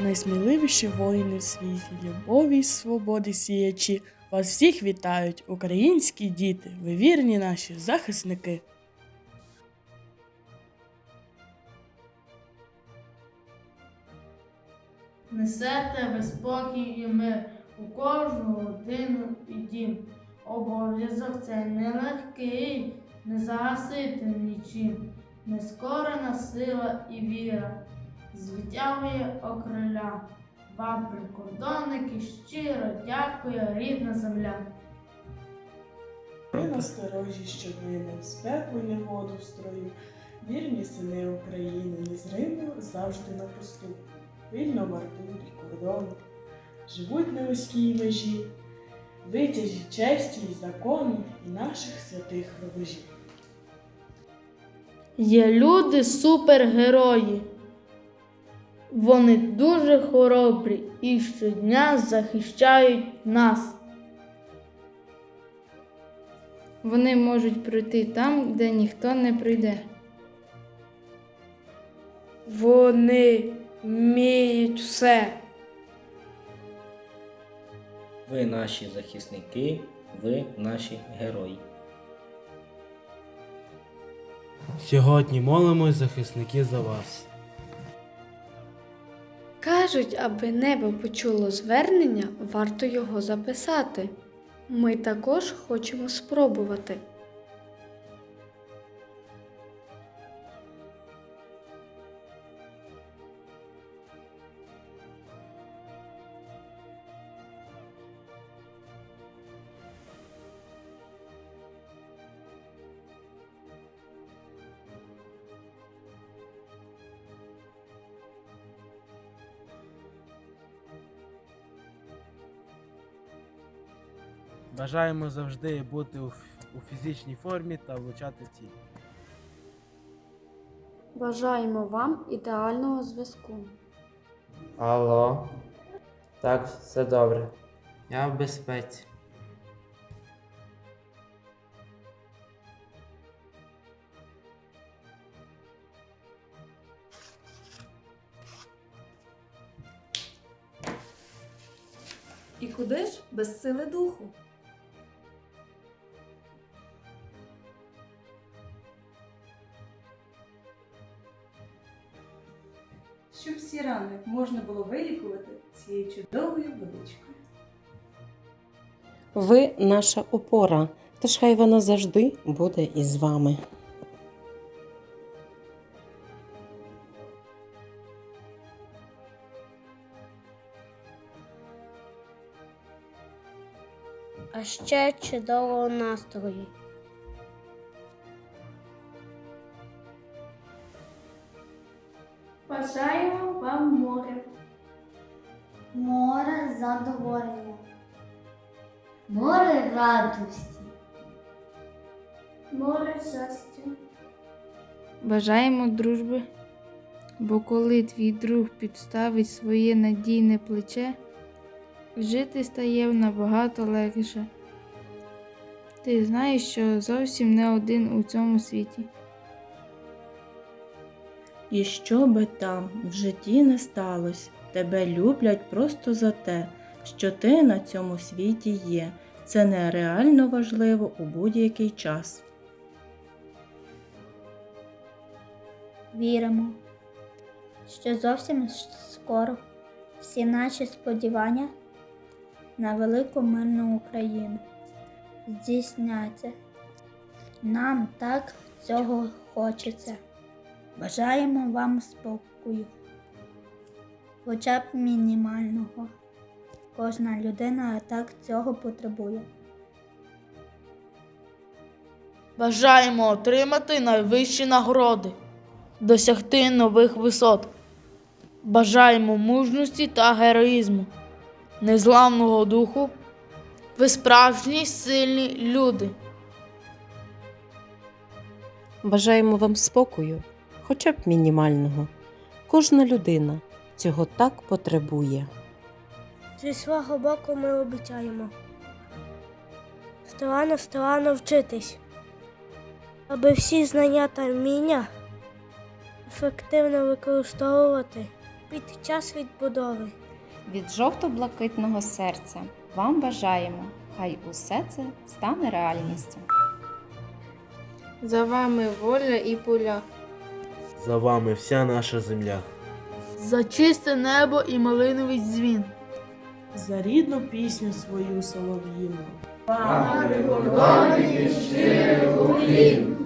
найсміливіші воїни в світі, любові й свободи сіячі. Вас всіх вітають, українські діти, ви вірні наші захисники. Несете ви спокій і мир у кожну родину і дім. Обов'язок цей нелегкий, не загасити нічим. Нескорена сила і віра звитягує окриля. Вам, прикордонники, щиро дякує рідна земля. Ви насторожі щоднини, в спеку й негоду в строю. Вірні сини України, незримо завжди на посту. Вільно вартують кордони, живуть на вузькій межі, витяжі честі й закону і наших святих рубежів. Є люди супергерої. Вони дуже хоробрі і щодня захищають нас. Вони можуть пройти там, де ніхто не прийде. Вони вміють все. Ви наші захисники, ви наші герої. Сьогодні молимось, захисники, за вас. Кажуть, аби небо почуло звернення, варто його записати. Ми також хочемо спробувати. Бажаємо завжди бути у, у фізичній формі та влучати ціль. Бажаємо вам ідеального зв'язку. Алло. Так, все добре. Я в безпеці. І куди ж без сили духу? Щоб всі рани можна було вилікувати цією чудовою водичкою. Ви наша опора, тож хай вона завжди буде із вами. а ще чудового настрою. Море задоволення. Море радості. Море щастя. Бажаємо дружби, бо коли твій друг підставить своє надійне плече, жити стає набагато легше. Ти знаєш, що зовсім не один у цьому світі. І що би там в житті не сталося, тебе люблять просто за те, що ти на цьому світі є. Це нереально важливо у будь-який час. Віримо, що зовсім скоро всі наші сподівання на велику мирну Україну здійсняться. Нам так цього хочеться. Бажаємо вам спокою, хоча б мінімального. Кожна людина так цього потребує. Бажаємо отримати найвищі нагороди, досягти нових висот. Бажаємо мужності та героїзму, незламного духу. Ви справжні сильні люди. Бажаємо вам спокою, хоча б мінімального. Кожна людина цього так потребує. Зі свого боку ми обіцяємо старанно старанно вчитись, аби всі знання та вміння ефективно використовувати під час відбудови. Від жовто-блакитного серця вам бажаємо, хай усе це стане реальністю. За вами воля і поля. За вами вся наша земля. За чисте небо і малиновий дзвін. За рідну пісню свою солов'їну. Пане, прикордонники щирий уклін.